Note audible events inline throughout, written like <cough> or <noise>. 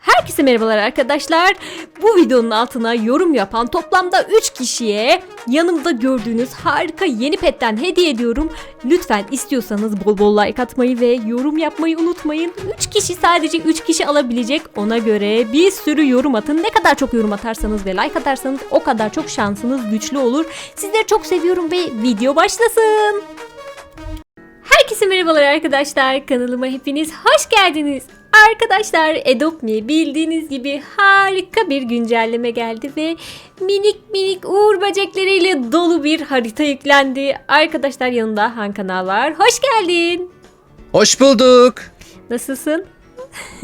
Herkese merhabalar arkadaşlar. Bu videonun altına yorum yapan toplamda 3 kişiye yanımda gördüğünüz harika yeni petten hediye ediyorum. Lütfen istiyorsanız bol bol like atmayı ve yorum yapmayı unutmayın. 3 kişi sadece 3 kişi alabilecek. Ona göre bir sürü yorum atın. Ne kadar çok yorum atarsanız ve like atarsanız o kadar çok şansınız güçlü olur. Sizleri çok seviyorum ve video başlasın. Herkese merhabalar arkadaşlar. Kanalıma hepiniz hoş geldiniz. Arkadaşlar Adopt.me bildiğiniz gibi harika bir güncelleme geldi ve minik minik uğur böcekleriyle dolu bir harita yüklendi. Arkadaşlar yanında Han Kanal var. Hoş geldin. Hoş bulduk. Nasılsın?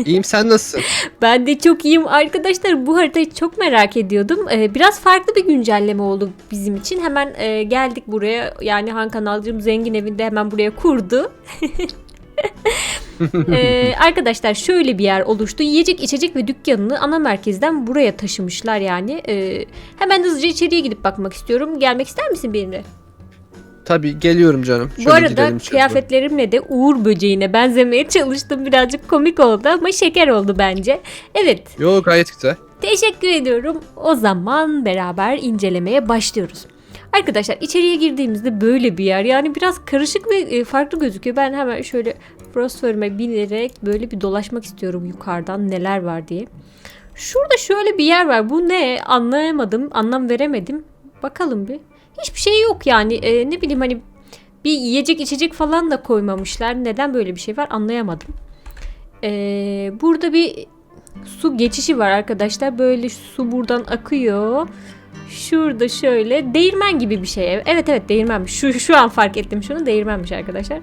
İyiyim sen nasılsın? <laughs> Ben de çok iyiyim. Arkadaşlar bu haritayı çok merak ediyordum. Ee, biraz farklı bir güncelleme oldu bizim için. Hemen e, geldik buraya. Yani Han Kanalcığım zengin evinde hemen buraya kurdu. <laughs> Ee, arkadaşlar şöyle bir yer oluştu. Yiyecek içecek ve dükkanını ana merkezden buraya taşımışlar yani. Ee, hemen hızlıca içeriye gidip bakmak istiyorum. Gelmek ister misin benimle? Tabii geliyorum canım. Bu Şöyle arada gidelim şöyle. kıyafetlerimle de Uğur böceğine benzemeye çalıştım. Birazcık komik oldu ama şeker oldu bence. Evet Yo gayet güzel. Teşekkür ediyorum. O zaman beraber incelemeye başlıyoruz. Arkadaşlar içeriye girdiğimizde böyle bir yer. Yani biraz karışık ve e, farklı gözüküyor. Ben hemen şöyle frostform'e binerek böyle bir dolaşmak istiyorum yukarıdan neler var diye. Şurada şöyle bir yer var. Bu ne? Anlayamadım. Anlam veremedim. Bakalım bir. Hiçbir şey yok yani. E, ne bileyim hani bir yiyecek içecek falan da koymamışlar. Neden böyle bir şey var anlayamadım. E, burada bir su geçişi var arkadaşlar. Böyle su buradan akıyor. Şurada şöyle değirmen gibi bir şey. Evet evet değirmenmiş. Şu, şu an fark ettim şunu değirmenmiş arkadaşlar.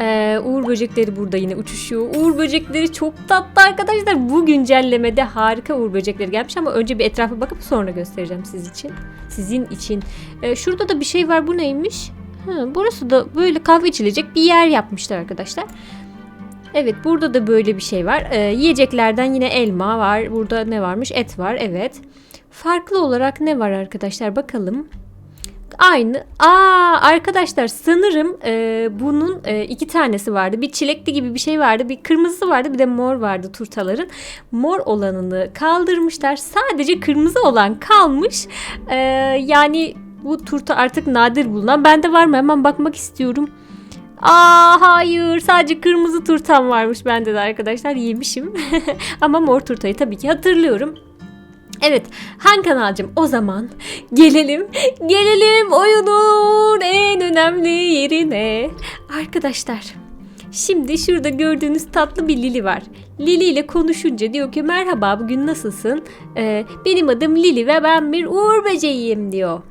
Ee, Uğur böcekleri burada yine uçuşuyor. Uğur böcekleri çok tatlı arkadaşlar. Bu güncellemede harika Uğur böcekleri gelmiş ama önce bir etrafa bakıp sonra göstereceğim siz için. Sizin için. Ee, şurada da bir şey var. Bu neymiş? Ha, burası da böyle kahve içilecek bir yer yapmışlar arkadaşlar. Evet burada da böyle bir şey var. Ee, yiyeceklerden yine elma var. Burada ne varmış? Et var. Evet. Farklı olarak ne var arkadaşlar? Bakalım. Aynı. Aa arkadaşlar sanırım e, bunun e, iki tanesi vardı. Bir çilekli gibi bir şey vardı. Bir kırmızısı vardı. Bir de mor vardı turtaların. Mor olanını kaldırmışlar. Sadece kırmızı olan kalmış. E, yani bu turta artık nadir bulunan. Bende var mı? Hemen bakmak istiyorum. Aa hayır sadece kırmızı turtam varmış bende de arkadaşlar yemişim. <laughs> Ama mor turtayı tabii ki hatırlıyorum. Evet Han kanalcım o zaman gelelim gelelim oyunun en önemli yerine. Arkadaşlar şimdi şurada gördüğünüz tatlı bir Lili var. Lili ile konuşunca diyor ki merhaba bugün nasılsın? Ee, benim adım Lili ve ben bir uğur böceğiyim diyor.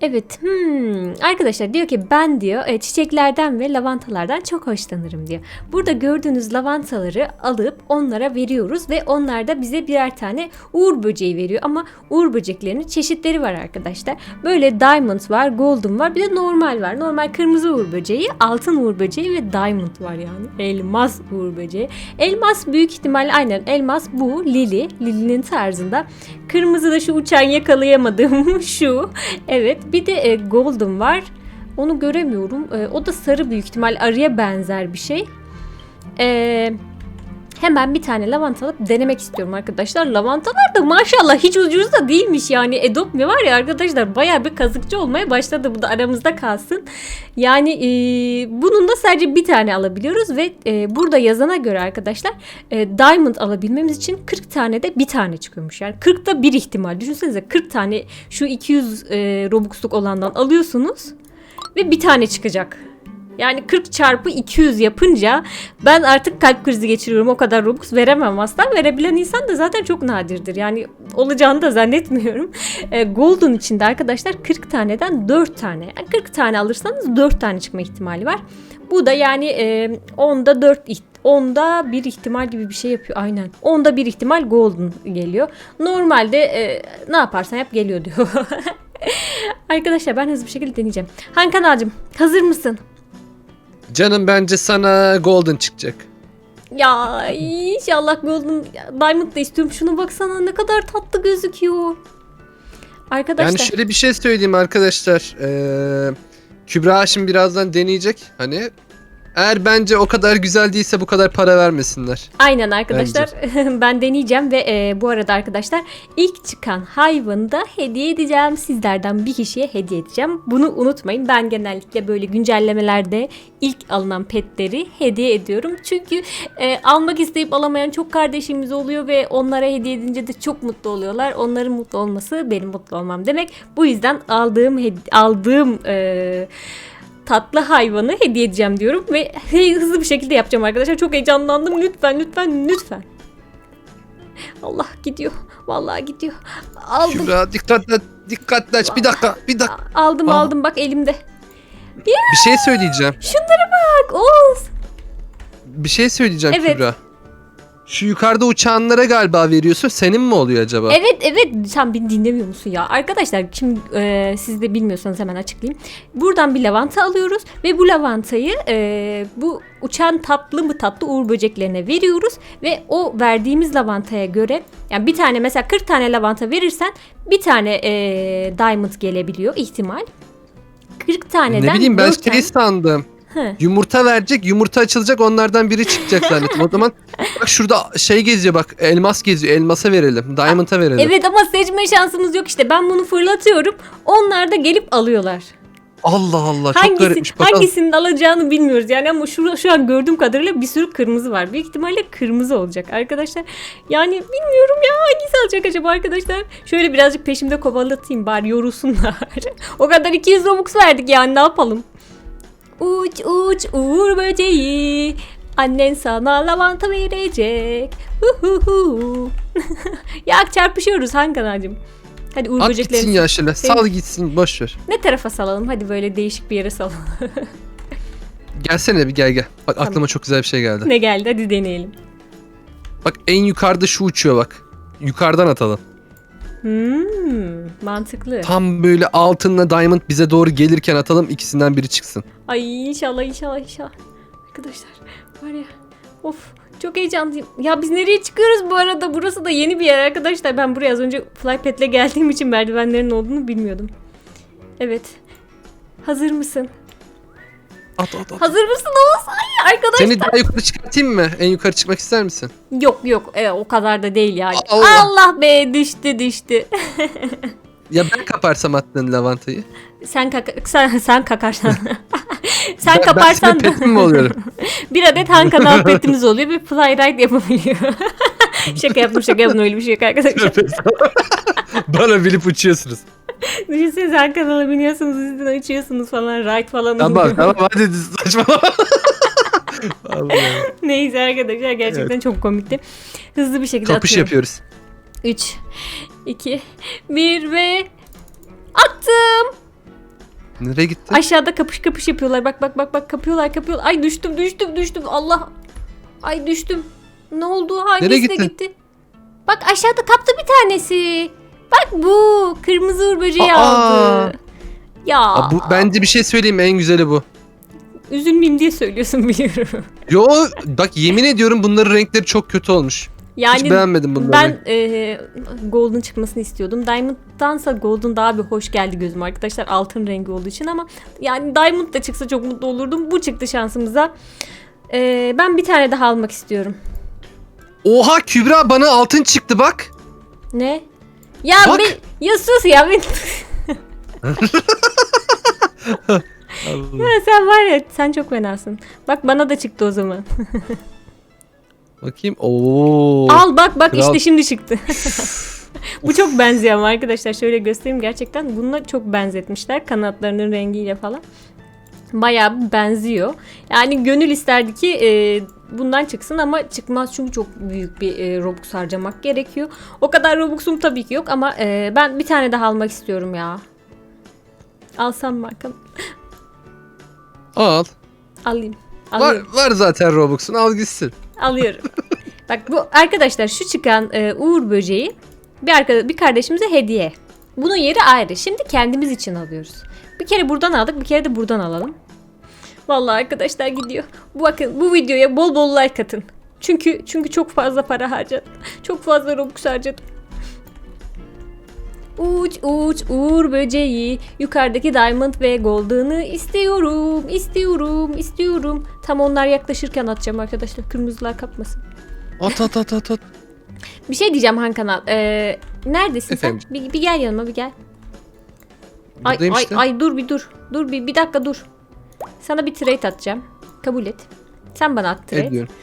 Evet, hmm. arkadaşlar diyor ki ben diyor e, çiçeklerden ve lavantalardan çok hoşlanırım diyor. Burada gördüğünüz lavantaları alıp onlara veriyoruz ve onlar da bize birer tane uğur böceği veriyor. Ama uğur böceklerinin çeşitleri var arkadaşlar. Böyle diamond var, golden var, bir de normal var. Normal kırmızı uğur böceği, altın uğur böceği ve diamond var yani. Elmas uğur böceği. Elmas büyük ihtimal aynen elmas bu Lili, Lili'nin tarzında. Kırmızı da şu uçan yakalayamadığım <laughs> şu. Evet bir de e, golden var. Onu göremiyorum. E, o da sarı büyük ihtimal arıya benzer bir şey. E, hemen bir tane lavanta alıp denemek istiyorum arkadaşlar. Lavantalar da maşallah hiç ucuz da değilmiş yani. Adopt mi var ya arkadaşlar baya bir kazıkçı olmaya başladı. Bu da aramızda kalsın. Yani e, bunun da sadece bir tane alabiliyoruz ve e, burada yazana göre arkadaşlar e, diamond alabilmemiz için 40 tane de bir tane çıkıyormuş. Yani 40 da bir ihtimal. Düşünsenize 40 tane şu 200 e, robuxluk olandan alıyorsunuz ve bir tane çıkacak. Yani 40 çarpı 200 yapınca ben artık kalp krizi geçiriyorum. O kadar Robux veremem asla. Verebilen insan da zaten çok nadirdir. Yani olacağını da zannetmiyorum. E, Golden içinde arkadaşlar 40 taneden 4 tane. Yani 40 tane alırsanız 4 tane çıkma ihtimali var. Bu da yani e, 10'da 4 iht- 10'da bir ihtimal gibi bir şey yapıyor. Aynen. 10'da bir ihtimal golden geliyor. Normalde e, ne yaparsan yap geliyor diyor. <laughs> Arkadaşlar ben hızlı bir şekilde deneyeceğim. Han kanalcım hazır mısın? Canım bence sana golden çıkacak. Ya inşallah Golden Diamond da istiyorum. Şuna baksana ne kadar tatlı gözüküyor. Arkadaşlar. Yani şöyle bir şey söyleyeyim arkadaşlar. Ee, Kübra şimdi birazdan deneyecek. Hani Eğer bence o kadar güzel değilse bu kadar para vermesinler. Aynen arkadaşlar. <laughs> ben deneyeceğim ve e, bu arada arkadaşlar ilk çıkan hayvanı da hediye edeceğim. Sizlerden bir kişiye hediye edeceğim. Bunu unutmayın. Ben genellikle böyle güncellemelerde ilk alınan petleri hediye ediyorum. Çünkü e, almak isteyip alamayan çok kardeşimiz oluyor ve onlara hediye edince de çok mutlu oluyorlar. Onların mutlu olması benim mutlu olmam demek. Bu yüzden aldığım aldığım e, tatlı hayvanı hediye edeceğim diyorum ve hey, hızlı bir şekilde yapacağım arkadaşlar. Çok heyecanlandım. Lütfen lütfen lütfen. Allah gidiyor. Vallahi gidiyor. Aldım. Kübra dikkatli dikkatli aç. Bir dakika bir dakika. Aldım Aa. aldım bak elimde. Bir şey söyleyeceğim. Şunlara bak Oğuz. Bir şey söyleyeceğim Evet. Kübra. Şu yukarıda uçanlara galiba veriyorsun. Senin mi oluyor acaba? Evet evet sen beni dinlemiyor musun ya? Arkadaşlar şimdi e, siz de bilmiyorsanız hemen açıklayayım. Buradan bir lavanta alıyoruz ve bu lavantayı e, bu uçan tatlı mı tatlı uğur böceklerine veriyoruz ve o verdiğimiz lavantaya göre yani bir tane mesela 40 tane lavanta verirsen bir tane e, diamond gelebiliyor ihtimal. 40 taneden ne bileyim ben dört şey tane- sandım. Hı. Yumurta verecek, yumurta açılacak onlardan biri çıkacak zannettim. O zaman bak şurada şey geziyor bak elmas geziyor. Elmasa verelim. Diamond'a verelim. Evet ama seçme şansımız yok işte. Ben bunu fırlatıyorum. Onlar da gelip alıyorlar. Allah Allah çok Hangisi, garipmiş. Bakalım. hangisinin alacağını bilmiyoruz yani ama şu, şu an gördüğüm kadarıyla bir sürü kırmızı var. Büyük ihtimalle kırmızı olacak arkadaşlar. Yani bilmiyorum ya hangisi alacak acaba arkadaşlar. Şöyle birazcık peşimde kovalatayım bari yorulsunlar. <laughs> o kadar 200 Robux verdik yani ne yapalım. Uç uç uğur böceği. Annen sana lavanta verecek. Uhuhu. <laughs> ya çarpışıyoruz Han Kanalcığım. Hadi uğur At böcekleri. gitsin ya şöyle. Sal gitsin boş ver. Ne tarafa salalım? Hadi böyle değişik bir yere salalım. <laughs> Gelsene bir gel gel. Bak Tamam. aklıma çok güzel bir şey geldi. ne geldi? Hadi deneyelim. Bak en yukarıda şu uçuyor bak. Yukarıdan atalım. Hmm, mantıklı. Tam böyle altınla diamond bize doğru gelirken atalım ikisinden biri çıksın. Ay inşallah inşallah inşallah. Arkadaşlar var ya of çok heyecanlıyım. Ya biz nereye çıkıyoruz bu arada? Burası da yeni bir yer arkadaşlar. Ben buraya az önce flypad'le geldiğim için merdivenlerin olduğunu bilmiyordum. Evet. Hazır mısın? At at at. Hazır mısın Oğuz? Ay arkadaşlar. Seni daha yukarı çıkartayım mı? En yukarı çıkmak ister misin? Yok yok e, o kadar da değil yani. Allah. Allah be düştü düştü. <laughs> Ya ben kaparsam attığın lavantayı. Sen kaka sen, sen kakarsan. <laughs> sen Ben- kaparsan Ben mi oluyorum? <laughs> bir adet Han kanal <laughs> petimiz oluyor ve flyride yapabiliyor. şaka yaptım şaka yaptım öyle bir şey yok arkadaşlar. Bana bilip uçuyorsunuz. Düşünsenize Han kanala biniyorsunuz sizden uçuyorsunuz falan ride falan Tamam tamam hadi saçmalama. Neyse arkadaşlar gerçekten çok komikti. Hızlı bir şekilde Kapış atıyorum. yapıyoruz. 3, 2, 1 ve attım. Nereye gitti? Aşağıda kapış kapış yapıyorlar. Bak bak bak bak kapıyorlar kapıyorlar. Ay düştüm düştüm düştüm. Allah. Ay düştüm. Ne oldu? Hangisine gittin? gitti? Bak aşağıda kaptı bir tanesi. Bak bu. Kırmızı uğur böceği Aa. aldı. Ya Aa, bu, bence bir şey söyleyeyim en güzeli bu. üzülmeyeyim diye söylüyorsun biliyorum. Yo bak yemin ediyorum bunların renkleri çok kötü olmuş. Hiç Yani beğenmedim bunları. ben e, Golden çıkmasını istiyordum. Diamond'dansa Golden daha bir hoş geldi gözüme arkadaşlar. Altın rengi olduğu için ama yani Diamond da çıksa çok mutlu olurdum. Bu çıktı şansımıza. E, ben bir tane daha almak istiyorum. Oha Kübra bana altın çıktı bak. Ne? Ya Bak. be- ya sus ya. Ben... <laughs> ya sen var ya sen çok fenasın. Bak bana da çıktı o zaman. <laughs> Bakayım. Oo. Al bak bak Kral. işte şimdi çıktı. <laughs> Bu çok benziyor ama arkadaşlar şöyle göstereyim gerçekten bununla çok benzetmişler kanatlarının rengiyle falan. Bayağı benziyor. Yani gönül isterdi ki e, bundan çıksın ama çıkmaz çünkü çok büyük bir e, Robux harcamak gerekiyor. O kadar Robux'um tabii ki yok ama e, ben bir tane daha almak istiyorum ya. Alsam mı bakalım? Al. Alayım. Var, Alıyorum. var zaten Robux'un al gitsin. Alıyorum. Bak bu arkadaşlar şu çıkan e, Uğur böceği bir arka, bir kardeşimize hediye. Bunun yeri ayrı. Şimdi kendimiz için alıyoruz. Bir kere buradan aldık, bir kere de buradan alalım. Vallahi arkadaşlar gidiyor. Bakın bu videoya bol bol like atın. Çünkü çünkü çok fazla para harcadım. Çok fazla Robux harcadım. Uç uç uğur böceği. Yukarıdaki diamond ve golden'ı istiyorum. istiyorum, istiyorum. Tam onlar yaklaşırken atacağım arkadaşlar. Kırmızılar kapmasın. At at at at at. <laughs> Bir şey diyeceğim Han Kanal. Ee, neredesin Efendim? sen? Bir, bir gel yanıma bir gel. Ay, Buradayım ay, işte. ay dur bir dur. Dur bir, bir dakika dur. Sana bir trade atacağım. Kabul et. Sen bana at trade. Ediyorum.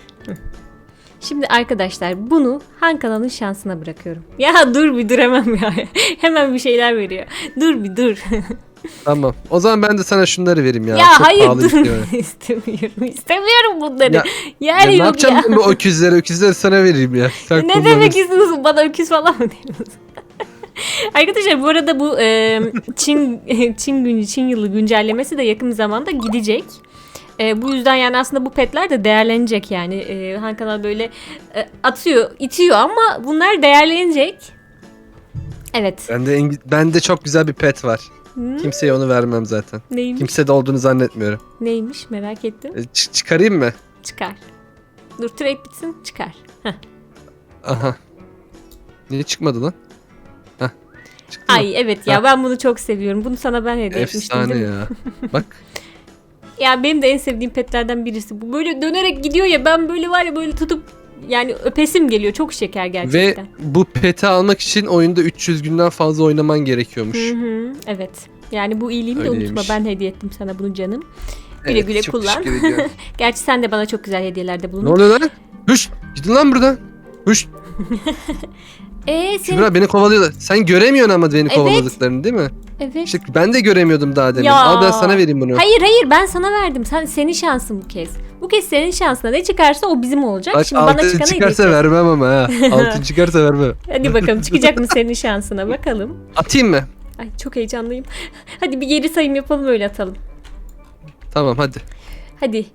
Şimdi arkadaşlar bunu Han kanalın şansına bırakıyorum. Ya dur bir dur hemen ya. <laughs> hemen bir şeyler veriyor. Dur bir dur. <laughs> Tamam. O zaman ben de sana şunları vereyim ya. Ya, Çok hayır pahalı dur. <laughs> istiyorum. İstemiyorum. İstemiyorum bunları. Ya, Ya, Ya, ne yok yapacağım ya. ben bu öküzleri? Öküzleri sana vereyim ya. Sen Ne demek istiyorsun? Bana öküz falan mı diyorsun? Arkadaşlar bu arada bu e, Çin Çin günü Çin yılı güncellemesi de yakın zamanda gidecek. E, bu yüzden yani aslında bu petler de değerlenecek yani. E, Han kanal böyle e, atıyor, itiyor ama bunlar değerlenecek. Evet. Bende, en- bende çok güzel bir pet var. Hmm, Kimseye onu vermem zaten. neymiş? Kimse de olduğunu zannetmiyorum. Neymiş merak ettim. E, ç- çıkarayım mı? Çıkar. Dur trade bitsin çıkar. Aha. Niye çıkmadı lan? Heh. Çıktı mı? Ay evet ya ben bunu çok seviyorum. Bunu sana ben hediye etmiştim. Efsane değil mi? ya. <laughs> Bak. Ya benim de en sevdiğim petlerden birisi bu. Böyle dönerek gidiyor ya ben böyle var ya böyle tutup yani öpesim geliyor. Çok şeker Ve gerçekten. bu peti almak için oyunda 300 günden fazla oynaman gerekiyormuş. Hı hı, evet. Yani bu iyiliğimi de unutma. Ben hediye ettim sana bunu canım. Güle Evet, güle çok kullan. teşekkür ediyorum. <laughs> Gerçi sen de bana çok güzel hediyelerde ne bulundun. oluyor lan? Hüş! Gidin lan buradan. Hüş! <laughs> Eee senin... Kübra beni kovalıyorlar. Sen göremiyorsun ama beni Evet. kovaladıklarını değil mi? Evet. İşte ben de göremiyordum daha demin. Ya. Al ben sana vereyim bunu. Hayır hayır ben sana verdim. Sen senin şansın bu kez. Bu kez senin şansına ne çıkarsa o bizim olacak. Bak Şimdi bana altın çıkanı çıkarsa hediye vermem ama ha. <laughs> Altın çıkarsa vermem. Hadi bakalım çıkacak mı senin şansına bakalım. Atayım mı? Ay çok heyecanlıyım. Hadi bir geri sayım yapalım öyle atalım. Tamam hadi. Hadi.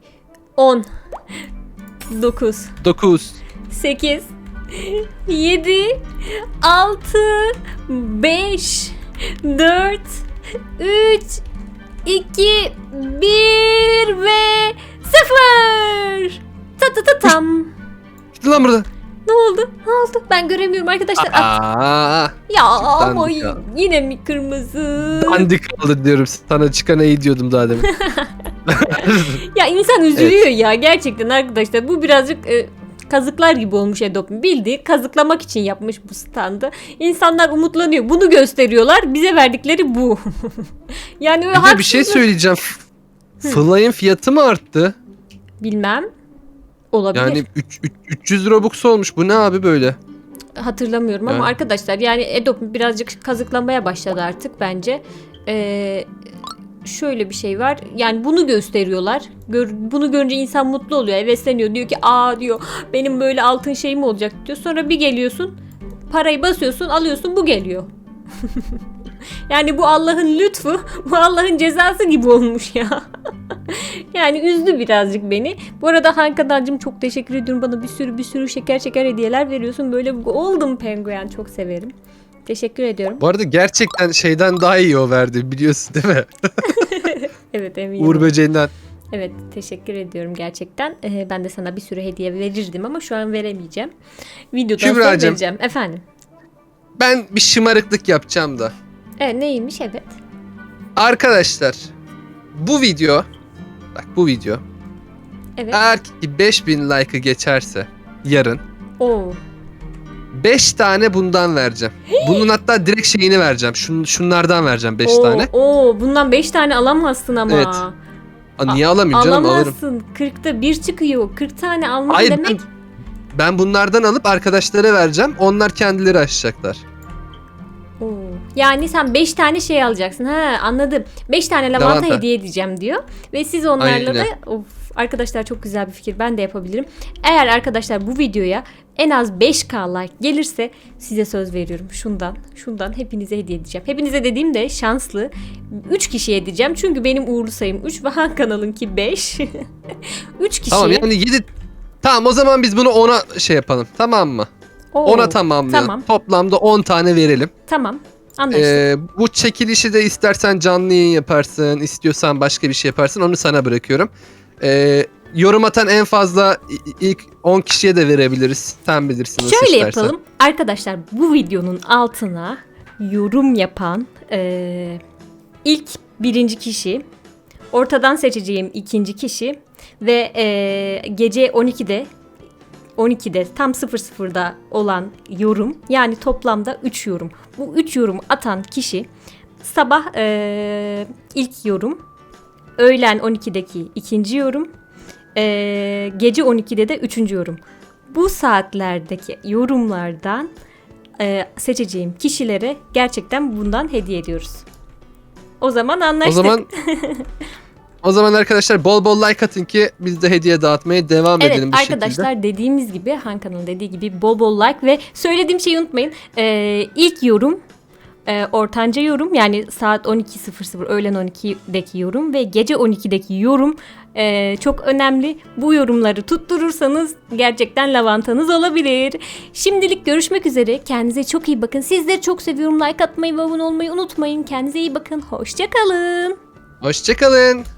10 9 9. 8 7 6 5 4 3 2 1 ve 0 Ta ta ta tam. Gidin lan buradan. Ne oldu? Ne oldu? Ben göremiyorum arkadaşlar. At. Aa, Ya ama ya. yine mi kırmızı? dandik kaldı diyorum. Sana çıkana iyi diyordum daha demin. <laughs> Ya insan üzülüyor ya gerçekten arkadaşlar. Bu birazcık e, kazıklar gibi olmuş Adobe. Bildiği kazıklamak için yapmış bu standı. İnsanlar umutlanıyor. Bunu gösteriyorlar. Bize verdikleri bu. <laughs> yani öyle Bir bir şey söyleyeceğim. Fly'ın fiyatı mı arttı? Bilmem. Olabilir. Yani üç- üç- 300 Robux olmuş. Bu ne abi böyle? Hatırlamıyorum ama Yani. arkadaşlar yani Adobe birazcık kazıklamaya başladı artık bence. Ee, şöyle bir şey var. Yani bunu gösteriyorlar. Gör, bunu görünce insan mutlu oluyor. Hevesleniyor. Diyor ki aa diyor benim böyle altın şeyim olacak diyor. Sonra bir geliyorsun parayı basıyorsun alıyorsun bu geliyor. <laughs> yani bu Allah'ın lütfu, bu Allah'ın cezası gibi olmuş ya. <laughs> yani üzdü birazcık beni. Bu arada Hankadancım çok teşekkür ediyorum. Bana bir sürü bir sürü şeker şeker hediyeler veriyorsun. Böyle golden penguen çok severim. Teşekkür ediyorum. Bu arada gerçekten şeyden daha iyi o verdi biliyorsun değil mi? <laughs> Evet eminim. Uğur böceğinden. Evet teşekkür ediyorum gerçekten. Ee, ben de sana bir sürü hediye verirdim ama şu an veremeyeceğim. Videodan sonra Kübracığım. vereceğim. Efendim. Ben bir şımarıklık yapacağım da. Evet neymiş evet. Arkadaşlar bu video bak bu video Evet. eğer ki 5000 like'ı geçerse yarın Oo. 5 tane bundan vereceğim. Bunun hatta direkt şeyini vereceğim. Şun, şunlardan vereceğim 5 Oo, tane. Oo, bundan 5 tane alamazsın ama. Evet. Aa, niye alamayayım canım alırım. Alamazsın. 40'ta bir çıkıyor. 40 tane alman Hayır demek. ben, ben bunlardan alıp arkadaşlara vereceğim. Onlar kendileri açacaklar. Oo. Yani sen 5 tane şey alacaksın. Ha anladım. 5 tane lavanta, Lavanta. hediye edeceğim diyor. Ve siz onlarla Aynen. da of arkadaşlar çok güzel bir fikir. Ben de yapabilirim. Eğer arkadaşlar bu videoya en az 5k like gelirse size söz veriyorum. Şundan, şundan hepinize hediye edeceğim. Hepinize dediğimde şanslı 3 kişiye edeceğim. Çünkü benim uğurlu sayım 3 ve Han kanalınki 5. 3 <laughs> kişi. Tamam yani 7 Tamam o zaman biz bunu 10'a şey yapalım. Tamam mı? Oo, 10'a tamamlayalım. Tamam. Toplamda 10 tane verelim. Tamam. Anlaştık. Ee, bu çekilişi de istersen canlı yayın yaparsın, istiyorsan başka bir şey yaparsın. Onu sana bırakıyorum. Ee, yorum atan en fazla ilk 10 kişiye de verebiliriz. Sen bilirsin Şöyle istersen. yapalım. Arkadaşlar bu videonun altına yorum yapan e, ilk birinci kişi, ortadan seçeceğim ikinci kişi ve e, gece 12'de 12'de tam 00'da olan yorum yani toplamda 3 yorum. Bu 3 yorum atan kişi sabah e, ilk yorum, öğlen 12'deki ikinci yorum, e, gece 12'de de üçüncü yorum. Bu saatlerdeki yorumlardan e, seçeceğim kişilere gerçekten bundan hediye ediyoruz. O zaman O anlaştık. zaman <laughs> O zaman arkadaşlar bol bol like atın ki biz de hediye dağıtmaya devam Evet edelim bu arkadaşlar şekilde. dediğimiz gibi Hankan'ın dediği gibi bol bol like ve söylediğim şeyi unutmayın. Ee, ilk yorum e, ortanca yorum yani saat 12.00 öğlen 12'deki yorum ve gece 12'deki yorum e, çok önemli. Bu yorumları tutturursanız gerçekten lavantanız olabilir. Şimdilik görüşmek üzere. Kendinize çok iyi bakın. Sizleri çok seviyorum. Like atmayı ve abone olmayı unutmayın. Kendinize iyi bakın. Hoşçakalın. Hoşçakalın.